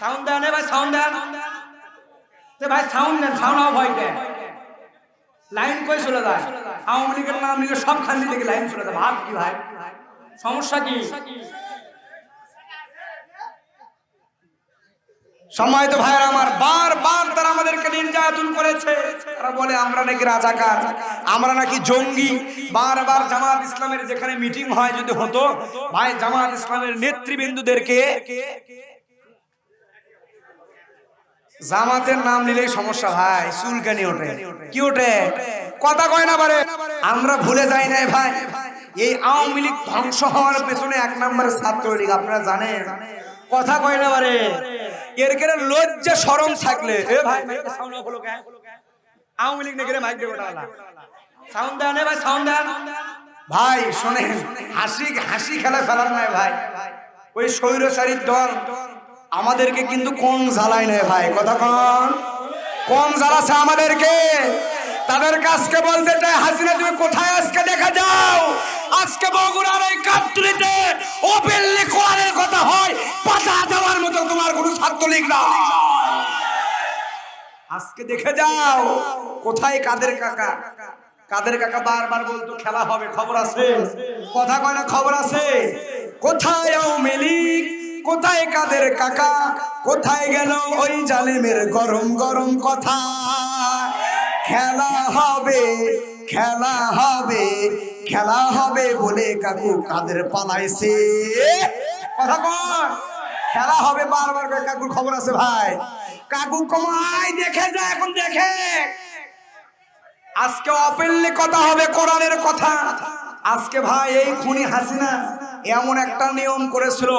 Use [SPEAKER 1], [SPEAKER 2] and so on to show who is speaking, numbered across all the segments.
[SPEAKER 1] Sound দেন এ ভাই sound দেন। তে ভাই সাউন্ড দেন সাউন্ড অফ হয় কেন লাইন কই চলে যায়? আওয়ামী লীগের নাম নিয়ে সব থেকে লাইন চলে যায়। ভাব কি ভাই? সমস্যা কি? সম্মানিত ভাইয়ের আমার বারবার তারা আমাদেরকে নির্যাতন করেছে। তারা বলে, আমরা নাকি রাজাকার, আমরা নাকি জঙ্গি। বারবার জামাত ইসলামের যেখানে মিটিং হয় যদি হতো, ভাই, জামাত ইসলামের নেতৃবৃন্দুদেরকে জামাতের নাম নিলেই সমস্যা, ভাই চুলকানি ওঠে? কি ওঠে? কথা কয় না পারে। আমরা ভুলে যাই নাই, ভাই। এই আওয়ামী লীগ ধ্বংস হওয়ার পেছনে এক নম্বরের ছাত্রলীগ আপনারা জানেন? কথা কয় না পারে। এর কেন লজ্জা, শরম থাকলে? এ ভাই কেন আওয়ামী লীগ নাকি মাইক দেবো সাউন্ড দেন ভাই সাউন্ড দেন। ভাই শোনেন হাসি হাসি খেলা ফেলার নাই ভাই। ওই স্বৈরচারীর দল আমাদেরকে কিন্তু কম জ্বালায় নেয় ভাই কথা কন। কম জ্বালাছে আমাদেরকে। তাদের কাছকে বলতে চাই হাসিনা তুমি কোথায় আজকে দেখা যাও? আজকে বগুড়ার এই কাপতুলিতে ওপেনলি কোরআনের কথা হয় পাতা দেওয়ার মতো তোমার কোনো ছাত্রলীগ না। আজকে দেখে যাও কোথায় কাদের কাকা। কাদের কাকা বারবার বলতো, খেলা হবে, খবর আছে। কথা কয় না, খবর আছে? কোথায় লীগ? কোথায় কাদের কাকা? কোথায় গেল ওই জালিমের গরম গরম কথা? খেলা হবে খেলা হবে খেলা হবে বলে কাকু কাদের পালাইছে? কথা কন খেলা হবে বারবার কাকুর খবর আছে ভাই। কাকু কমাই দেখে এখন দেখে। আজকে কথা হবে কোরআনের কথা। আজকে ভাই এই খুনি হাসিনা এমন একটা নিয়ম করেছিল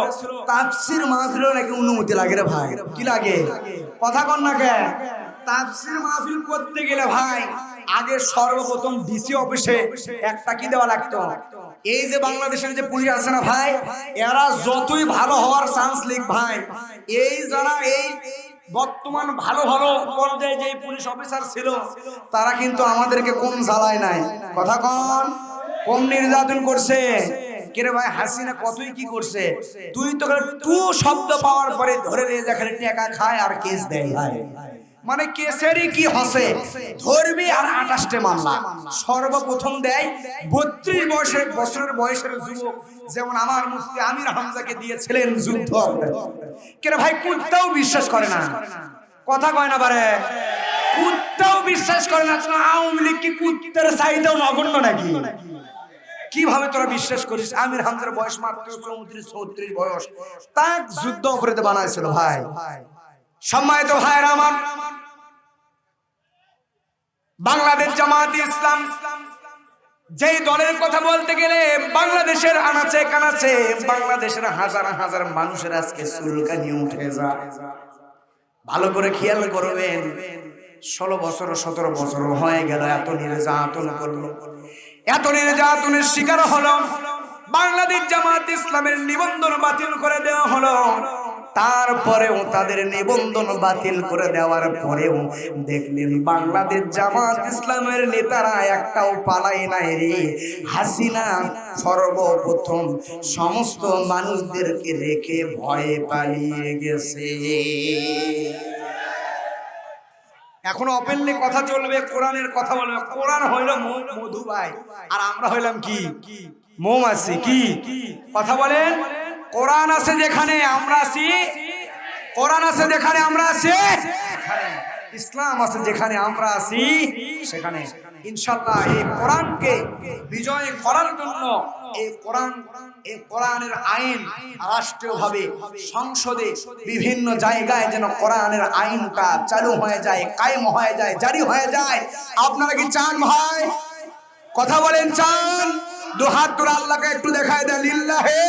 [SPEAKER 1] মাহফিলও নাকি অনুমতি লাগে রে ভাই? কি লাগে? কথা না কে তাফসির মাহফিল করতে গেলে ভাই, আগে সর্বপ্রথম ডিসি অফিসে একটা কি দেওয়া লাগতো? এই যে বাংলাদেশের যে পুলিশ আছে না ভাই, এরা যতই ভালো হওয়ার চান্স লিখ ভাই, এই যারা এই বর্তমান ভালো ভালো পর্যায়ে যে পুলিশ অফিসার ছিল, তারা কিন্তু আমাদেরকে কোন জ্বালায় নাই। কথা কন কম নির্যাতন করছে? কেরে ভাই, হাসিনা কতই কি করছে? তুই তো টু শব্দ পাওয়ার পরে ধরে নিয়ে যা, খালি টাকা খায় আর কেস দেয়। ভাই মানে কেসেরই কি হসে? ধরবি আর আঠাশটে মামলা। সর্বপ্রথম দেয় বত্রিশ বয়সের বছরের বয়সের যুবক, যেমন আমার মুফতি আমির হামজাকে দিয়েছিলেন যুদ্ধ। কেন ভাই, কুত্তাও বিশ্বাস করে না। কথা কয় না পারে কুত্তাও বিশ্বাস করে না আওয়ামী লীগ কি কুত্তার চাহিদাও নগণ্য নাকি? কীভাবে তোরা বিশ্বাস করিস? আমির হামজার বয়স মাত্র চৌত্রিশ চৌত্রিশ বয়স। তাক যুদ্ধ অপরাধে বানাইছিল ভাই। সম্মানিত ভাইয়ের আমার, বাংলাদেশ জামাত ইসলাম, যেই দলের কথা বলতে গেলে বাংলাদেশের আনাচে কানাচে, বাংলাদেশের হাজার হাজার মানুষের আজকে চুলকানি উঠে যায়। ভালো করে খেয়াল করবেন, ষোলো বছর, সতেরো বছর হয়ে গেল, এত নির্যাতন করল। এত নির্যাতনের শিকার হলো। বাংলাদেশ জামাত ইসলামের নিবন্ধন বাতিল করে দেওয়া হলো। তারপরেও তাদের নিবন্ধন বাতিল করে দেওয়ার পরেও দেখলেন বাংলাদেশ জামাত ইসলামের নেতারা একটাও পালাই নাই রে। হাসিনা সর্বপ্রথম সমস্ত মানুষদেরকে রেখে ভয়ে পালিয়ে গেছে। এখন ওপেনলি কথা চলবে, কোরআনের কথা বলবে। কোরআন হইল মধু ভাই আর আমরা হইলাম কি? মৌমাছি। কি? কথা বলেন। কোরআন আছে যেখানে আমরা আছি। কোরআন আছে যেখানে আমরা আছি। ইসলাম আছে যেখানে আমরা আছি। সেখানে ইনশাল্লাহ এই কোরআনকে বিজয় করার জন্য এই কোরআন, এই কোরআনের আইন রাষ্ট্রীয়ভাবে সংসদে বিভিন্ন জায়গায় যেন কোরআনের আইনটা চালু হয়ে যায়, কায়েম হয়ে যায়, জারি হয়ে যায়। আপনারা কি চান ভাই? কথা বলেন চান? দু হাত তোর আল্লাহকে একটু দেখায় দেন, লিল্লাহে।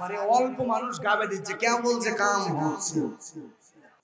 [SPEAKER 1] মানে অল্প মানুষ গাবে দিচ্ছে। কেমন বলছে কাম হচ্ছে।